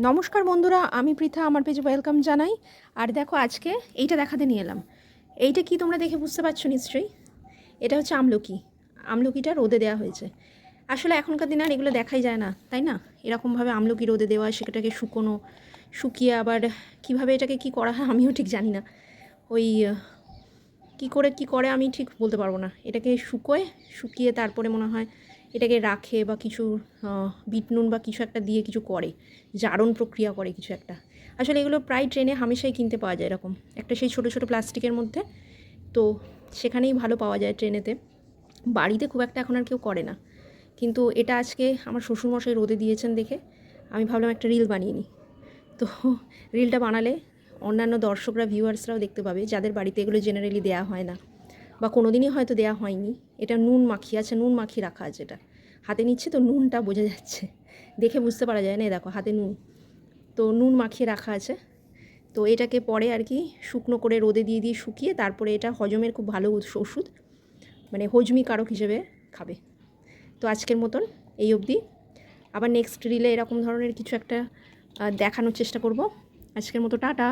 নমস্কার বন্ধুরা, আমি পৃথা, আমার পেজে ওয়েলকাম জানাই। আর দেখো আজকে এইটা দেখাতে নিয়ে এলাম। এইটা কি তোমরা দেখে বুঝতে পারছ নিশ্চয়ই? এটা হচ্ছে আমলকি। আমলকিটা রোদে দেওয়া হয়েছে। আসলে এখনকার দিনে আর এগুলো দেখাই যায় না, তাই না? এরকমভাবে আমলকি রোদে দেওয়া, সেটাকে শুকোনো, শুকিয়ে আবার কীভাবে এটাকে কি করা হয় আমিও ঠিক জানি না। ওই, কি করে কি করে আমি ঠিক বলতে পারব না। এটাকে শুকোয়, শুকিয়ে তারপরে মনে হয় এটাকে রাখে বা কিছু আহ, বিট নুন বা কিছু একটা দিয়ে কিছু করে জারণ প্রক্রিয়া করে কিছু একটা। আসলে এগুলো প্রায় ট্রেনে হামেশাই কিনতে পাওয়া যায় এরকম। একটা সেই ছোটো ছোটো প্লাস্টিকের মধ্যে তো সেখানেই ভালো পাওয়া যায় ট্রেনেতে বাড়িতে খুব একটা এখন আর কেউ করে না। কিন্তু এটা আজকে আমার শ্বশুরমশাই রোদে দিয়েছেন দেখে আমি ভাবলাম একটা রিল বানিয়ে নিই। তো রিলটা বানালে অন্যান্য দর্শকরা ভিউয়ার্সরাও দেখতে পাবে যাদের বাড়িতে এগুলো জেনারেলি দেওয়া হয় না। বা কোনো দিনই হয়তো দেওয়া হয়নি। এটা নুন মাখিয়ে আছে নুন মাখিয়ে রাখা আছে এটা। হাতে নিচ্ছে তো নুনটা বোঝা যাচ্ছে। দেখে বুঝতে পারা যায় না দেখো হাতে নুন। তো নুন মাখিয়ে রাখা আছে। তো এটাকে পরে আর কি শুকনো করে রোদে দিয়ে দিয়ে শুকিয়ে তারপরে এটা হজমের খুব ভালো ওষুধ মানে হজমি কারক হিসেবে খাবে। তো আজকের মতন এই অবধি। আবার নেক্সট রিলে এরকম ধরনের কিছু একটা দেখানোর চেষ্টা করব। আজকের মতো টাটা।